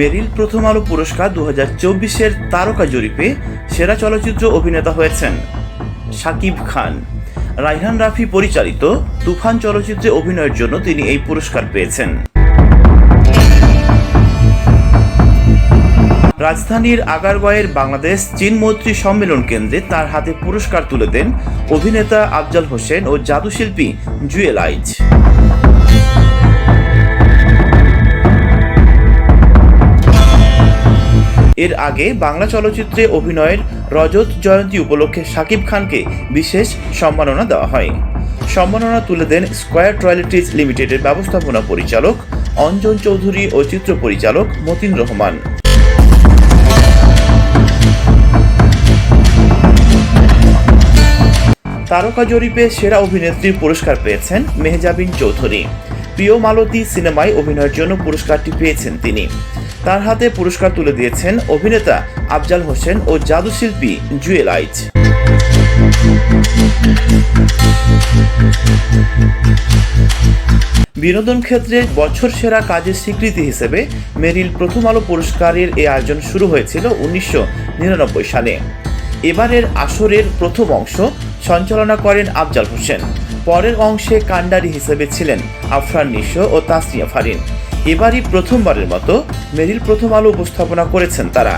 মেরিল প্রথম আলো পুরস্কার দু হাজার চব্বিশের তারকা জরিপে সেরা চলচ্চিত্র অভিনেতা হয়েছেন শাকিব খান। রাইহান রাফি পরিচালিত তুফান চলচ্চিত্রে অভিনয়ের জন্য তিনি এই পুরস্কার পেয়েছেন। রাজধানীর আগারগয়ের বাংলাদেশ চীন মৈত্রী সম্মেলন কেন্দ্রে তার হাতে পুরস্কার তুলে দেন অভিনেতা আফজাল হোসেন ও জাদুশিল্পী জুয়েল আইজ এর আগে বাংলা চলচ্চিত্রে অভিনয়ের রজত জয়ন্তী উপলক্ষে শাকিব খানকে বিশেষ সম্মাননা দেওয়া হয়। সম্মাননা তুলে দেন স্কয়ার টয়লেটিস লিমিটেডের ব্যবস্থাপনা পরিচালক অঞ্জন চৌধুরী ও চিত্র পরিচালক মতিন রহমান। তারকা জরিপে সেরা অভিনেত্রীর পুরস্কার পেয়েছেন মেহজাবিন চৌধুরী। প্রিয় মালতী সিনেমায় অভিনয়ের জন্য পুরস্কারটি পেয়েছেন তিনি। তার হাতে পুরস্কার তুলে দিয়েছেন অভিনেতা আফজাল হোসেন ও জাদুশিল্পী জুয়েল আইচ। বিনোদন ক্ষেত্রে বছর সেরা কাজের স্বীকৃতি হিসেবে মেরিল প্রথম আলো পুরস্কারের এই আয়োজন শুরু হয়েছিল উনিশশো নিরানব্বই সালে। এবারের আসরের প্রথম অংশ সঞ্চালনা করেন আফজাল হোসেন। পরের অংশে কান্ডারি হিসেবে ছিলেন আফরান নিশো ও তাসনিয়া ফারিন। এবারই প্রথমবারের মতো মেরিল প্রথম আলো উপস্থাপনা করেছেন তারা।